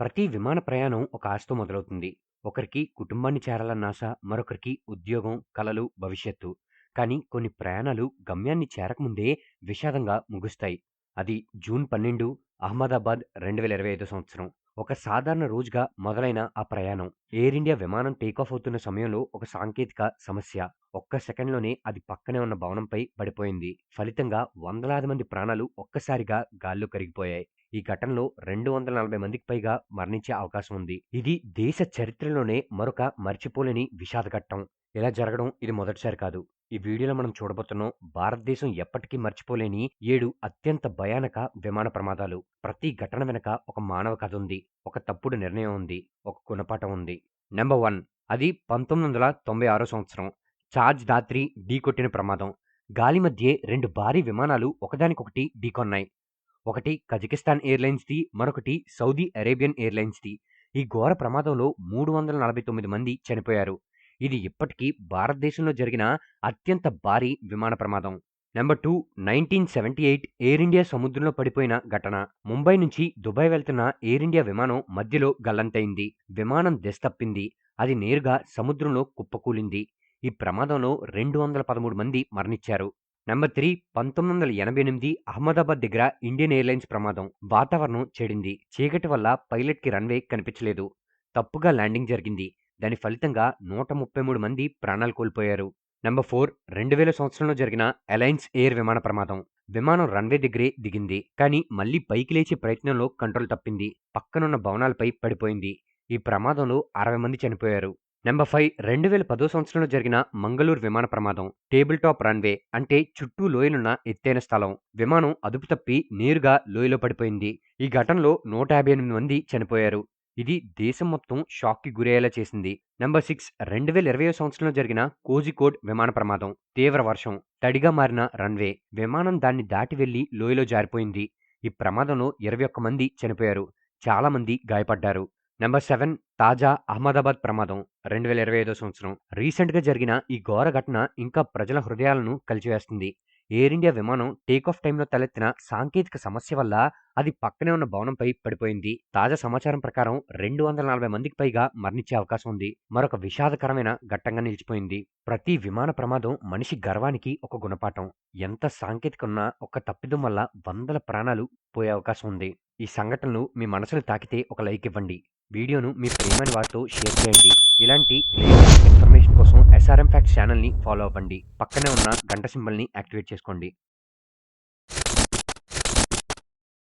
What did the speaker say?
ప్రతి విమాన ప్రయాణం ఒక ఆశతో మొదలవుతుంది. ఒకరికి కుటుంబాన్ని చేరాలన్న ఆశ, మరొకరికి ఉద్యోగం, కలలు, భవిష్యత్తు. కానీ కొన్ని ప్రయాణాలు గమ్యాన్ని చేరకముందే విషాదంగా ముగుస్తాయి. అది జూన్ 12 అహ్మదాబాద్ 2025 సంవత్సరం. ఒక సాధారణ రోజుగా మొదలైన ఆ ప్రయాణం ఎయిర్ ఇండియా విమానం టేకాఫ్ అవుతున్న సమయంలో ఒక సాంకేతిక సమస్య. ఒక్క సెకన్‌లోనే అది పక్కనే ఉన్న భవనంపై పడిపోయింది. ఫలితంగా వందలాది మంది ప్రాణాలు ఒక్కసారిగా గాల్లో కరిగిపోయాయి. ఈ ఘటనలో 240 మందికి పైగా మరణించే అవకాశం ఉంది. ఇది దేశ చరిత్రలోనే మరొక మర్చిపోలేని విషాద ఘట్టం. ఇలా జరగడం ఇది మొదటిసారి కాదు. ఈ వీడియోలో మనం చూడబోతున్నాం భారతదేశం ఎప్పటికీ మర్చిపోలేని ఏడు అత్యంత భయానక విమాన ప్రమాదాలు. ప్రతి ఘటన వెనుక ఒక మానవ కథ ఉంది. ఒక తప్పుడు నిర్ణయం ఉంది. ఒక గుణపాఠం ఉంది. నెంబర్ వన్ అది 1996 సంవత్సరం. చార్జ్ దాత్రి ఢీకొట్టిన ప్రమాదం. గాలి మధ్యే రెండు భారీ విమానాలు ఒకదానికొకటి ఢీకొన్నాయి. ఒకటి కజకిస్తాన్ ఎయిర్‌లైన్స్‌ది, మరొకటి సౌదీ అరేబియన్ ఎయిర్‌లైన్స్‌ది. ఈ ఘోర ప్రమాదంలో 349 మంది చనిపోయారు. ఇది ఇప్పటికీ భారతదేశంలో జరిగిన అత్యంత భారీ విమాన ప్రమాదం. Number two nineteen seventy eight air India సముద్రంలో పడిపోయిన ఘటన. ముంబై నుంచి దుబాయ్ వెళ్తున్న ఎయిర్ ఇండియా విమానం మధ్యలో గల్లంతైంది. విమానం దిశ అది నేరుగా సముద్రంలో కుప్పకూలింది. ఈ ప్రమాదంలో 213 మంది మరణించారు. నెంబర్ త్రీ పంతొమ్మిది వందల ఎనభై ఎనిమిది అహ్మదాబాద్ దగ్గర ఇండియన్ ఎయిర్‌లైన్స్ ప్రమాదం. వాతావరణం చెడింది. చీకటి వల్ల పైలట్‌కి రన్‌వే కనిపించలేదు. తప్పుగా ల్యాండింగ్ జరిగింది. దాని ఫలితంగా 133 మంది ప్రాణాలు కోల్పోయారు. నెంబర్ ఫోర్ రెండు వేల సంవత్సరంలో జరిగిన అలయన్స్ ఎయిర్ విమాన ప్రమాదం. విమానం రన్‌వే దగ్గరే దిగింది. కానీ మళ్ళీ పైకి లేచే ప్రయత్నంలో కంట్రోల్ తప్పింది. పక్కనున్న భవనాలపై పడిపోయింది. ఈ ప్రమాదంలో 60 మంది చనిపోయారు. నెంబర్ ఫైవ్ రెండు వేల పదో సంవత్సరంలో జరిగిన మంగళూరు విమాన ప్రమాదం. టేబుల్ టాప్ రన్‌వే అంటే చుట్టూ లోయలున్న ఎత్తైన స్థలం. విమానం అదుపు తప్పి నేరుగా లోయలో పడిపోయింది. ఈ ఘటనలో 158 మంది చనిపోయారు. ఇది దేశం మొత్తం షాక్‌కి గురయ్యేలా చేసింది. నెంబర్ సిక్స్ రెండు వేల ఇరవై సంవత్సరంలో జరిగిన కోజికోడ్ విమాన ప్రమాదం. తీవ్ర వర్షం, తడిగా మారిన రన్‌వే. విమానం దాన్ని దాటి వెళ్ళి లోయలో జారిపోయింది. ఈ ప్రమాదంలో 21 మంది చనిపోయారు. చాలామంది గాయపడ్డారు. నెంబర్ సెవెన్ తాజా అహ్మదాబాద్ ప్రమాదం. 2025 సంవత్సరం. రీసెంట్‌గా జరిగిన ఈ ఘోర ఘటన ఇంకా ప్రజల హృదయాలను కలిచివేస్తుంది. ఎయిర్ ఇండియా విమానం టేకాఫ్ టైంలో తలెత్తిన సాంకేతిక సమస్య వల్ల అది పక్కనే ఉన్న భవనంపై పడిపోయింది. తాజా సమాచారం ప్రకారం 240 మందికి పైగా మరణించే అవకాశం ఉంది. మరొక విషాదకరమైన ఘట్టంగా నిలిచిపోయింది. ప్రతి విమాన ప్రమాదం మనిషి గర్వానికి ఒక గుణపాఠం. ఎంత సాంకేతికత ఉన్నా ఒక తప్పిదం వల్ల వందల ప్రాణాలు పోయే అవకాశం ఉంది. ఈ సంఘటనలు మీ మనసును తాకితే ఒక లైక్ ఇవ్వండి. వీడియోను మీ ప్రేమైన వారితో షేర్ చేయండి. ఇలాంటి ఇన్ఫర్మేషన్ కోసం ఎస్ఆర్ఎం ఫ్యాక్ట్ ఛానల్‌ని ఫాలో అవ్వండి. పక్కనే ఉన్న గంట సింబల్‌ని యాక్టివేట్ చేసుకోండి.